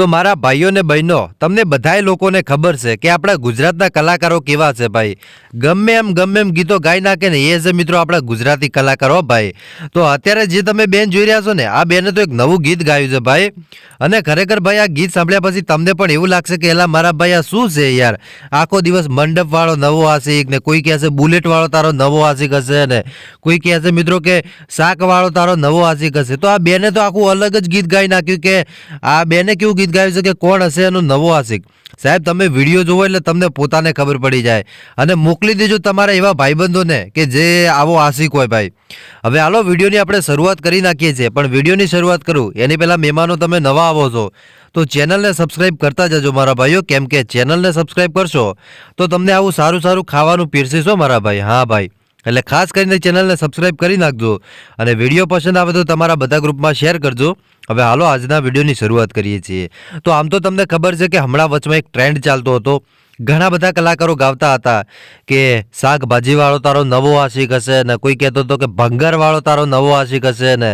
તો મારા ભાઈઓ ને બહેનો, તમને બધાય લોકોને ખબર છે કે આપણા ગુજરાતના કલાકારો કેવા છે ભાઈ. ગમે એમ ગમે એમ ગીતો ગાઈ નાખે ને એ છે મિત્રો આપણા ગુજરાતી કલાકારો ભાઈ. તો અત્યારે જે તમે બેન જોઈ રહ્યા છો ને, આ બેને તો એક નવું ગીત ગાયું છે ભાઈ. અને ખરેખર ભાઈ આ ગીત સાંભળ્યા પછી તમને પણ એવું લાગશે કે એલા મારા ભાઈ આ શું છે યાર? આખો દિવસ મંડપ વાળો નવો આશિક ને કોઈ કહે છે બુલેટ વાળો તારો નવો આશિક હશે ને, કોઈ કહે છે મિત્રો કે શાક વાળો તારો નવો આશિક હશે. તો આ બેને તો આખું અલગ જ ગીત ગાઈ નાખ્યું કે આ બેને કેવું ગીત ગાયું છે કે કોણ હશે એનો નવો આશિક? સાહેબ, તમે વીડિયો જોવો એટલે તમને પોતાને ખબર પડી જાય. અને મોકલી દેજો તમારા એવા ભાઈબંધોને કે જે આવો આશિક હોય ભાઈ. હવે હાલો, વિડીયોની આપણે શરૂઆત કરી નાખીએ છીએ, પણ વિડીયોની શરૂઆત કરું. એની પહેલાં મહેમાનો તમે નવા આવો છો, તો ચેનલને સબસ્ક્રાઈબ કરતા જજો મારા ભાઈઓ. કેમ કે ચેનલને સબસ્ક્રાઈબ કરશો, તો તમને આવું સારું સારું ખાવાનું પીરસીશો મારા ભાઈ. હા ભાઈ. એટલે ખાસ કરીને ચેનલને સબસ્ક્રાઇબ કરી નાખજો અને વીડિયો પસંદ આવે તો તમારા બધા ગ્રુપમાં શેર કરજો. હવે હાલો આજના વિડીયોની શરૂઆત કરીએ છીએ. તો આમ તો તમને ખબર છે કે હમણાં વચમાં એક ટ્રેન્ડ ચાલતો હતો. ઘણા બધા કલાકારો ગાવતા હતા કે શાકભાજીવાળો તારો નવો આશિક હશે ને કોઈ કહેતો હતો કે ભંગારવાળો તારો નવો આશિક હશે ને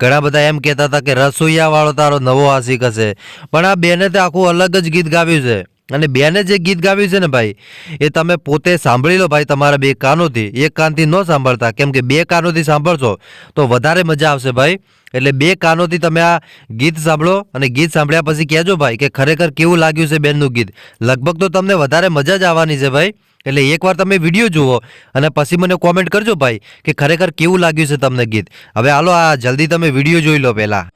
ઘણા બધા એમ કહેતા હતા કે રસોઈયાવાળો તારો નવો આશિક હશે. પણ આ બેને તો આખું અલગ જ ગીત ગાવ્યું છે. અને બેને જે ગીત ગાવ્યું છે ને ભાઈ, એ તમે પોતે સાંભળી લો ભાઈ તમારા બે કાનોથી. એક કાનથી ન સાંભળતા. કેમ કે બે કાનોથી સાંભળશો તો વધારે મજા આવશે ભાઈ. એટલે બે કાનોથી તમે આ ગીત સાંભળો અને ગીત સાંભળ્યા પછી કહેજો ભાઈ કે ખરેખર કેવું લાગ્યું છે બેનનું ગીત. લગભગ તો તમને વધારે મજા જ આવવાની છે ભાઈ. એટલે એકવાર તમે વીડિયો જુઓ અને પછી મને કોમેન્ટ કરજો ભાઈ કે ખરેખર કેવું લાગ્યું છે તમને ગીત. હવે હાલો આ જલ્દી તમે વીડિયો જોઈ લો પહેલાં.